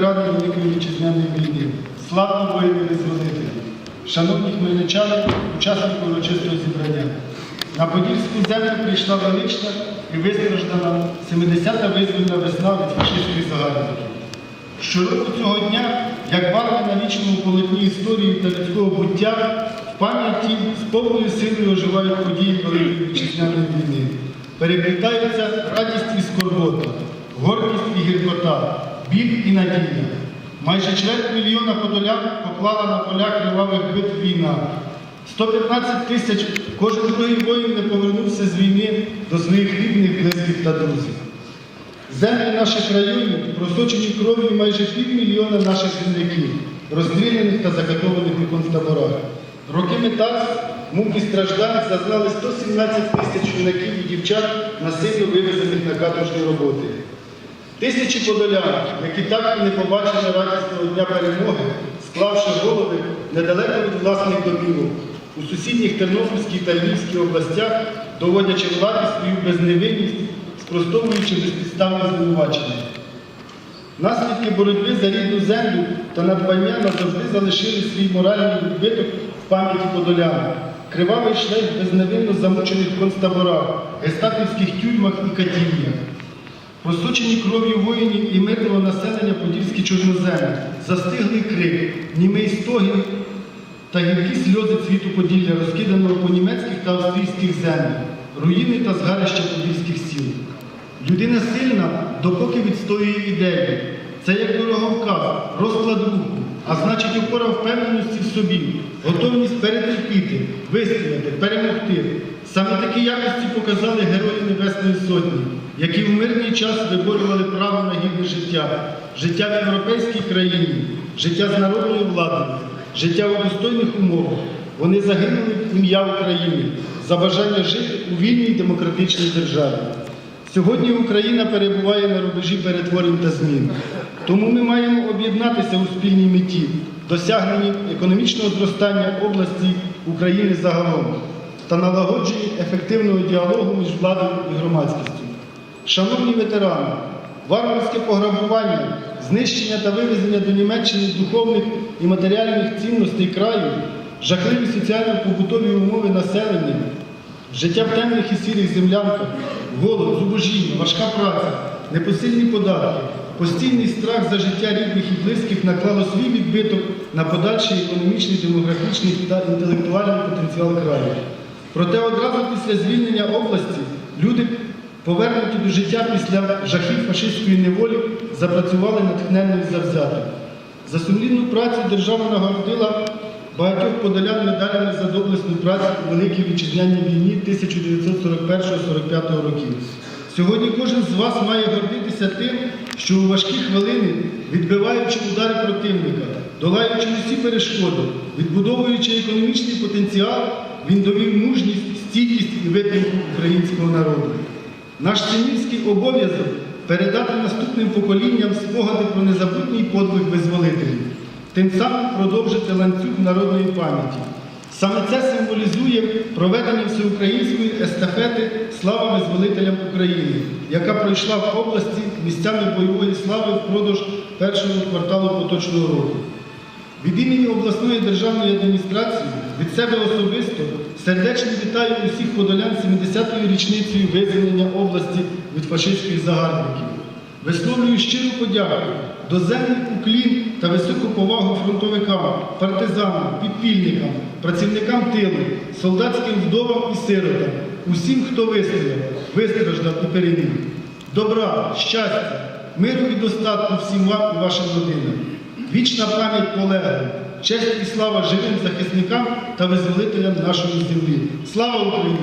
Ради Великої Вітчизняної війни, славні воїни визволителі, шановні хмельничани, учасники урочистого зібрання. На Подільську землю прийшла велична і вистраждана 70-та визвольна весна від фашистських загарбників. Щороку цього дня, як барви на вічному полотні історії та людського буття, в пам'яті з повною силою оживають події Великої Вітчизняної війни. Переплітаються радість і скорбота, гордість і гіркота, біль і надія. Майже чверть мільйона подолян поклала на полях кривавих битв війна. 115 тисяч кожен другий воїн не повернувся з війни до своїх рідних, близьких та друзів. Землі наших районів просочені кров'ю майже півмільйона наших земляків, розстріляних та закатованих у концтаборах. Роки метац, мук і страждань зазнали 117 тисяч юнаків і дівчат насильно вивезених на каторжні роботи. Тисячі подолян, які так і не побачили радісного дня перемоги, склавши голови недалеко від власних домівок, у сусідніх Тернопільській та Львівській областях, доводячи владі свою безневинність, спростовуючи безпідставні звинувачення. Наслідки боротьби за рідну землю та надбання назавжди залишили свій моральний відбиток в пам'яті подолян. Кривавий шлейф безневинно замучених концтаборах, гестапівських тюрмах і катівнях. Просочені кров'ю воїнів і мирного населення подільські чорноземи, застиглий крик, німий стогін та гіркі сльози цвіту Поділля, розкиданого по німецьких та австрійських землях, руїни та згарища подільських сіл. Людина сильна, допоки відстоює ідею. Це як дороговказ, розклад руху, а значить опора впевненості в собі, готовність перетерпіти, вистояти, перемогти. Саме такі якості показали герої Небесної Сотні, які в мирний час виборювали право на гідне життя, життя в європейській країні, життя з народною владою, життя у достойних умовах. Вони загинули в ім'я України за бажання жити у вільній демократичній державі. Сьогодні Україна перебуває на рубежі перетворень та змін. Тому ми маємо об'єднатися у спільній меті досягненні економічного зростання області України загалом та налагодженні ефективного діалогу між владою і громадськістю. Шановні ветерани, варварське пограбування, знищення та вивезення до Німеччини духовних і матеріальних цінностей краю, жахливі соціально-побутові умови населення, Життя в темних і сірих землянках, голод, зубожіння, важка праця, непосильні податки, постійний страх за життя рідних і близьких наклало свій відбиток на подальший економічний, демографічний та інтелектуальний потенціал краю. Проте одразу після звільнення області люди, повернуті до життя після жахів фашистської неволі, запрацювали натхненно і завзято. За сумлінну працю держава нагородила багатьох подолян медалями за доблесну працю у Великій Вітчизняній війні 1941-45 років. Сьогодні кожен з вас має гордитися тим, що у важкі хвилини, відбиваючи удари противника, долаючи усі перешкоди, відбудовуючи економічний потенціал, він довів мужність, стійкість і витримку українського народу. Наш синівський обов'язок передати наступним поколінням спогади про незабутній подвиг визволителів, тим самим продовжити ланцюг народної пам'яті. Саме це символізує проведення всеукраїнської естафети Слава визволителям України, яка пройшла в області місцями бойової слави впродовж першого кварталу поточного року. Від імені обласної державної адміністрації від себе особисто сердечно вітаю усіх подолян 70-ю річницею визволення області від фашистських загарбників. Висловлюю щиру подяку доземний уклін та високу повагу фронтовикам, партизанам, підпільникам, працівникам тилу, солдатським вдовам і сиротам, усім, хто вистояв, вистраждав і переміг. Добра, щастя, миру і достатку всім вам і вашим родинам. Вічна пам'ять полеглим, честь і слава живим захисникам та визволителям нашої землі. Слава Україні!